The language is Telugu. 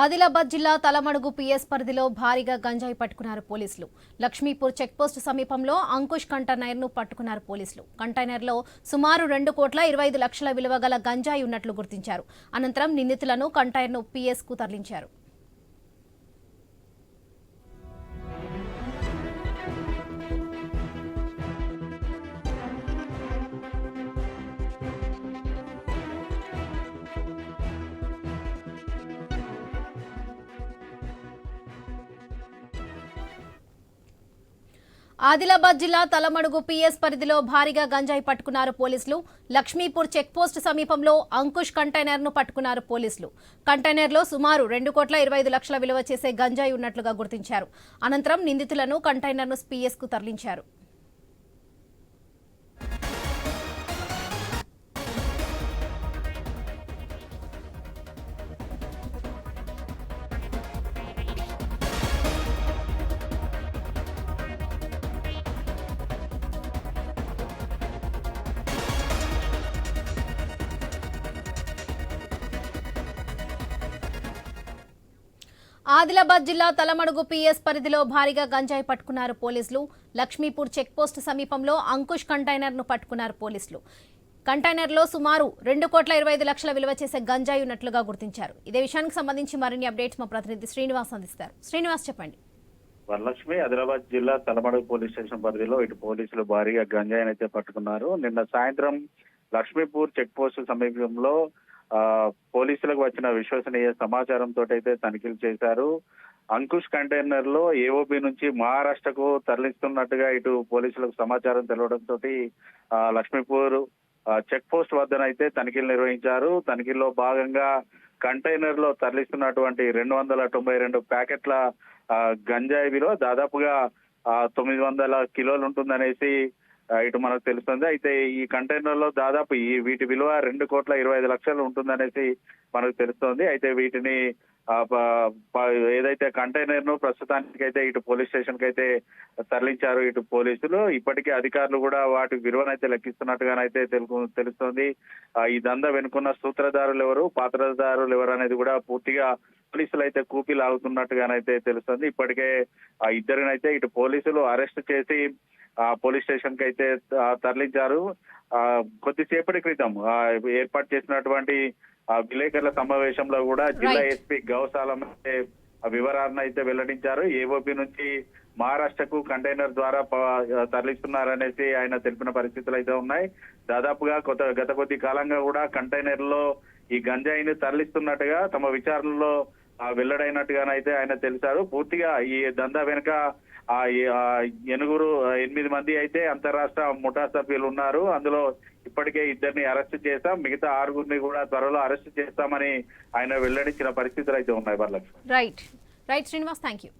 ఆదిలాబాద్ జిల్లా తలమడుగు పిఎస్ పరిధిలో భారీగా గంజాయి పట్టుకున్నారు పోలీసులు. లక్ష్మీపూర్ చెక్పోస్ట్ సమీపంలో అంకుష్ కంటైనర్ను పట్టుకున్నారు పోలీసులు. కంటైనర్లో సుమారు రెండు కోట్ల ఇరవై ఐదు లక్షల విలువ గల గంజాయి ఉన్నట్లు గుర్తించారు. అనంతరం నిందితులను కంటైనర్ను పిఎస్కు తరలించారు. ఆదిలాబాద్ జిల్లా తలమడుగు పీఎస్ పరిధిలో భారీగా గంజాయి పట్టుకున్నారు పోలీసులు. లక్ష్మీపూర్ చెక్పోస్ట్ సమీపంలో అంకుష్ కంటైనర్ను పట్టుకున్నారు పోలీసులు. కంటైనర్లో సుమారు రెండు కోట్ల ఇరవై ఐదు లక్షల విలువ చేసే గంజాయి ఉన్నట్లుగా గుర్తించారు. అనంతరం నిందితులను కంటైనర్ను పీఎస్కు తరలించారు. ఆదిలాబాద్ జిల్లా తలమడుగు పిఎస్ పరిధిలో భారీగా గంజాయి పట్టుకున్నారు పోలీసులు. లక్ష్మీపూర్ చెక్పోస్ట్ సమీపంలో అంకుష్ కంటైనర్ను పట్టుకున్నారు పోలీసులు. కంటైనర్లో సుమారు రెండు కోట్ల ఇరవై ఐదు లక్షల విలువ చేసే గంజాయి ఉన్నట్లుగా గుర్తించారు. ఇదే విషయానికి సంబంధించి మరిన్ని అప్డేట్స్ మా ప్రతినిధి శ్రీనివాస్ అందిస్తారు. శ్రీనివాస్ చెప్పండి. వరలక్ష్మి ఆదిలాబాద్ జిల్లా తలమడుగు పోలీస్ స్టేషన్ పరిధిలో ఇటు పోలీసులు భారీగా గంజాయిని అయితే పట్టుకున్నారు. నిన్న సాయంత్రం లక్ష్మీపూర్ చెక్ పోస్ట్ సమీపంలో పోలీసులకు వచ్చిన విశ్వసనీయ సమాచారంతో అయితే తనిఖీలు చేశారు. అంకుష్ కంటైనర్లో ఏఓబి నుంచి మహారాష్ట్రకు తరలిస్తున్నట్టుగా ఇటు పోలీసులకు సమాచారం తెలవడంతో లక్ష్మీపూర్ చెక్ పోస్ట్ వద్దనైతే తనిఖీలు నిర్వహించారు. తనిఖీల్లో భాగంగా కంటైనర్లో తరలిస్తున్నటువంటి రెండు వందల తొంభై రెండు ప్యాకెట్ల గంజాయి విలువ దాదాపుగా తొమ్మిది వందల కిలోలు ఉంటుందనేసి ఇటు మనకు తెలుస్తుంది. అయితే ఈ కంటైనర్లో దాదాపు ఈ వీటి విలువ రెండు కోట్ల ఇరవై ఐదు లక్షలు ఉంటుందనేసి మనకు తెలుస్తోంది. అయితే వీటిని ఏదైతే కంటైనర్ను ప్రస్తుతానికి అయితే ఇటు పోలీస్ స్టేషన్కి అయితే తరలించారు ఇటు పోలీసులు ఇప్పటికే అధికారులు కూడా వాటి విలువనైతే లెక్కిస్తున్నట్టుగానైతే తెలుగు తెలుస్తోంది. ఈ దంద వెనుకున్న సూత్రధారులు ఎవరు పాత్రధారులు ఎవరు అనేది కూడా పూర్తిగా పోలీసులు అయితే కూపీ లాగుతున్నట్టుగానైతే తెలుస్తుంది. ఇప్పటికే ఆ ఇద్దరినైతే ఇటు పోలీసులు అరెస్ట్ చేసి పోలీస్ స్టేషన్కి అయితే తరలించారు. ఆ కొద్దిసేపటి క్రితం ఏర్పాటు చేసినటువంటి విలేకరుల సమావేశంలో కూడా జిల్లా. ఎస్పీ గౌశాలం వివరాలను అయితే వెల్లడించారు. ఏఓపి నుంచి మహారాష్ట్రకు కంటైనర్ ద్వారా తరలిస్తున్నారనేసి ఆయన తెలిపిన పరిస్థితులు అయితే ఉన్నాయి. దాదాపుగా కొత్త గత కొద్ది కాలంగా కూడా కంటైనర్లో ఈ గంజాయిని తరలిస్తున్నట్టుగా తమ విచారణలో వెల్లడైనట్టుగానైతే ఆయన తెలిసారు. పూర్తిగా ఈ దందా వెనుక ఆ ఎనుగురు ఎనిమిది మంది అయితే అంతరాష్ట్ర ముఠా సభ్యులు ఉన్నారు. అందులో ఇప్పటికే ఇద్దరిని అరెస్ట్ చేశాం. మిగతా ఆరుగురిని కూడా త్వరలో అరెస్ట్ చేస్తామని ఆయన వెల్లడించిన పరిస్థితులు అయితే ఉన్నాయి Varalakshmi. Right right Srinivas thank you